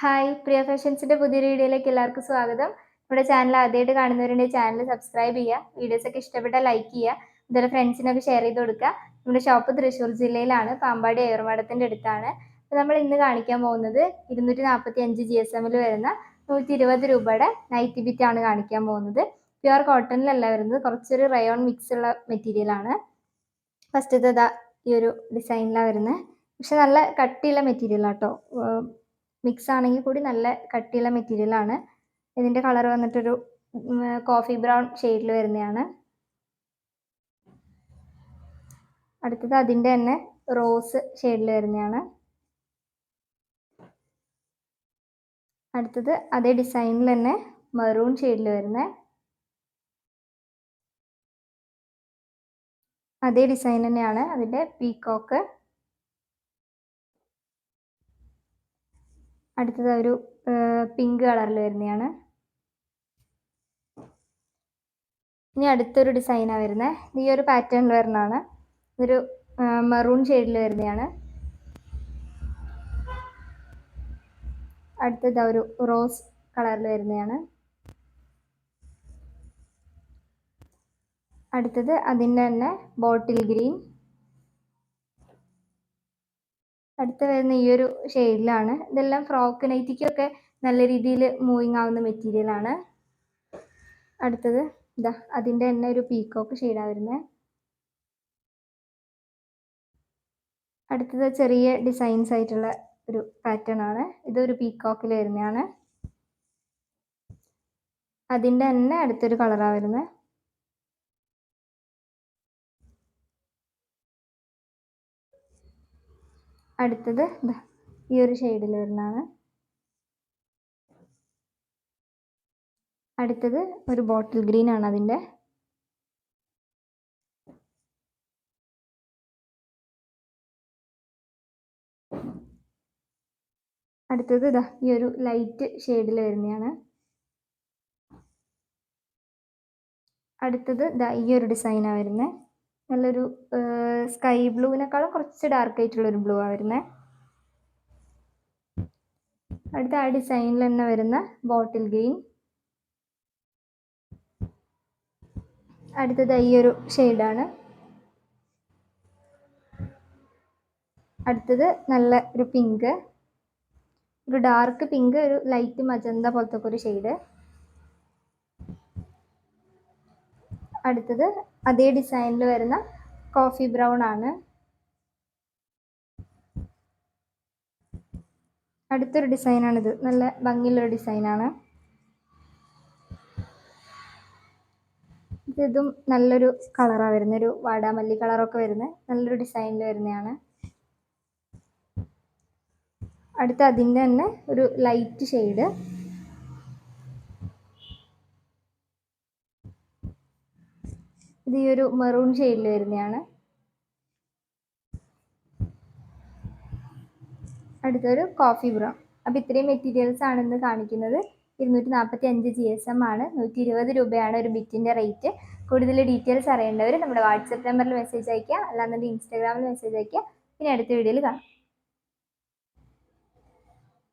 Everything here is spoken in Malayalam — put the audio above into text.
ഹായ് പ്രിയ ഫാഷൻസിന്റെ പുതിയൊരു വീഡിയോയിലേക്ക് എല്ലാവർക്കും സ്വാഗതം. നമ്മുടെ ചാനൽ ആദ്യമായിട്ട് കാണുന്നവരുണ്ടെങ്കിൽ ചാനൽ സബ്സ്ക്രൈബ് ചെയ്യുക വീഡിയോസ് ഒക്കെ ഇഷ്ടപ്പെട്ടാൽ ലൈക്ക് ചെയ്യുക ഇതുപോലെ ഫ്രണ്ട്സിനൊക്കെ ഷെയർ ചെയ്ത് കൊടുക്കുക. നമ്മുടെ ഷോപ്പ് തൃശ്ശൂർ ജില്ലയിലാണ് പാമ്പാടി ഏറുമാടത്തിന്റെ അടുത്താണ്. നമ്മൾ ഇന്ന് കാണിക്കാൻ പോകുന്നത് ഇരുന്നൂറ്റി നാൽപ്പത്തി അഞ്ച് ജി എസ് എമ്മിൽ വരുന്ന നൂറ്റി ഇരുപത് രൂപയുടെ നൈറ്റി ആണ് കാണിക്കാൻ പോകുന്നത്. പ്യുവർ കോട്ടണിലല്ല വരുന്നത് കുറച്ചൊരു റയോൺ മിക്സ് ഉള്ള ഫസ്റ്റത്തെ ഇതാ ഈ ഒരു ഡിസൈനിലാണ് വരുന്നത്. പക്ഷെ നല്ല കട്ടിയുള്ള മെറ്റീരിയൽ ആട്ടോ. മിക്സ് ആണെങ്കിൽ കൂടി നല്ല കട്ടിയുള്ള മെറ്റീരിയൽ ആണ്. ഇതിന്റെ കളർ വന്നിട്ടൊരു കോഫി ബ്രൗൺ ഷെയ്ഡിൽ വരുന്നതാണ് അടുത്തത് അതിന്റെ തന്നെ റോസ് ഷെയ്ഡിൽ വരുന്നതാണ് അടുത്തത് അതേ ഡിസൈനിൽ തന്നെ മെറൂൺ ഷെയ്ഡിൽ വരുന്നത് അതേ ഡിസൈൻ തന്നെയാണ് അതിന്റെ പീക്കോക്ക് അടുത്തത് ഒരു പിങ്ക് കളറിൽ വരുന്നതാണ് ഇനി അടുത്തൊരു ഡിസൈനാണ് വരുന്നത് ഈ ഒരു പാറ്റേണിൽ വരുന്നതാണ്. ഇതൊരു മെറൂൺ ഷെയ്ഡിൽ വരുന്നതാണ് അടുത്തത് ഒരു റോസ് കളറിൽ വരുന്നതാണ് അടുത്തത് അതിന്റെ തന്നെ ബോട്ടിൽ ഗ്രീൻ അടുത്ത വരുന്ന ഈ ഒരു ഷെയ്ഡിലാണ് ഇതെല്ലാം ഫ്രോക്ക് നൈറ്റിക്കൊക്കെ നല്ല രീതിയിൽ മൂവിങ് ആവുന്ന മെറ്റീരിയൽ ആണ്. അടുത്തത് ഇതാ അതിന്റെ തന്നെ ഒരു പീക്കോക്ക് ഷെയ്ഡാണ് വരുന്നത് അടുത്തത് ചെറിയ ഡിസൈൻസ് ആയിട്ടുള്ള ഒരു പാറ്റേൺ ആണ്. ഇതൊരു പീക്കോക്കിൽ വരുന്നതാണ്. അതിന്റെ തന്നെ അടുത്തൊരു കളറാണ് വരുന്നത് അടുത്തത് ഈ ഒരു ഷെയ്ഡിൽ വരുന്നതാണ്. അടുത്തത് ഒരു ബോട്ടിൽ ഗ്രീൻ ആണ് അതിന്റെ. അടുത്തത് ഇതാ ഈ ഒരു ലൈറ്റ് ഷെയ്ഡിൽ വരുന്നതാണ്. അടുത്തത് ഇതാ ഈ ഒരു ഡിസൈനാണ് വരുന്നത് നല്ലൊരു സ്കൈ ബ്ലൂവിനേക്കാളും കുറച്ച് ഡാർക്ക് ആയിട്ടുള്ള ഒരു ബ്ലൂ ആണ് വരുന്നത് അടുത്ത ആ ഡിസൈനിൽ തന്നെ വരുന്ന ബോട്ടിൽ ഗ്രീൻ അടുത്തത് ഈ ഒരു ഷെയ്ഡാണ് അടുത്തത് നല്ല ഒരു പിങ്ക് ഒരു ഡാർക്ക് പിങ്ക് ഒരു ലൈറ്റ് മജന്ത പോലത്തെ ഒരു ഷെയ്ഡ് അടുത്തത് അതേ ഡിസൈനിൽ വരുന്ന കോഫി ബ്രൗൺ ആണ്. അടുത്തൊരു ഡിസൈനാണിത് നല്ല ഭംഗിയുള്ളൊരു ഡിസൈനാണ് ഇതും നല്ലൊരു കളറാണ് വരുന്നത് ഒരു വാടാമല്ലി കളറൊക്കെ വരുന്നത് നല്ലൊരു ഡിസൈനിൽ വരുന്നതാണ് അടുത്ത അതിന്റെ തന്നെ ഒരു ലൈറ്റ് ഷെയ്ഡ്. ഇത് ഈ ഒരു മെറൂൺ ഷെയ്ഡിൽ വരുന്നതാണ്. അടുത്തൊരു കോഫി ബ്രൗൺ അപ്പോൾ ഇത്രയും മെറ്റീരിയൽസ് ആണ് ഇന്ന് കാണിക്കുന്നത്. ഇരുന്നൂറ്റി നാൽപ്പത്തി അഞ്ച് ജി എസ് എം ആണ്. നൂറ്റി ഇരുപത് രൂപയാണ് ഒരു ബിറ്റിന്റെ റേറ്റ് കൂടുതൽ ഡീറ്റെയിൽസ് അറിയേണ്ടവർ നമ്മുടെ വാട്സപ്പ് നമ്പറിൽ മെസ്സേജ് അയയ്ക്കുക. അല്ലാന്നുണ്ടെങ്കിൽ ഇൻസ്റ്റാഗ്രാമിൽ മെസ്സേജ് അയയ്ക്കുക. പിന്നെ അടുത്ത വീഡിയോയിൽ കാണാം.